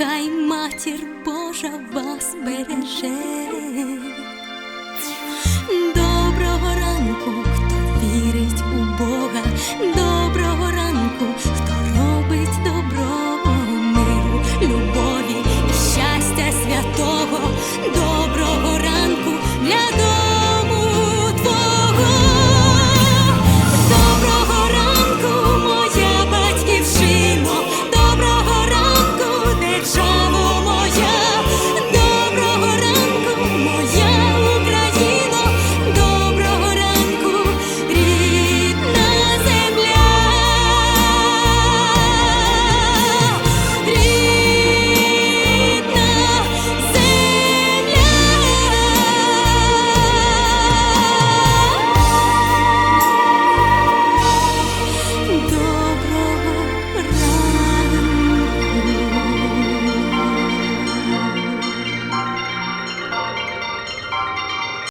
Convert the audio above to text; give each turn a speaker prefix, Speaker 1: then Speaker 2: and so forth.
Speaker 1: хай матір Божа вас береже. Доброго ранку, хто вірить у Бога.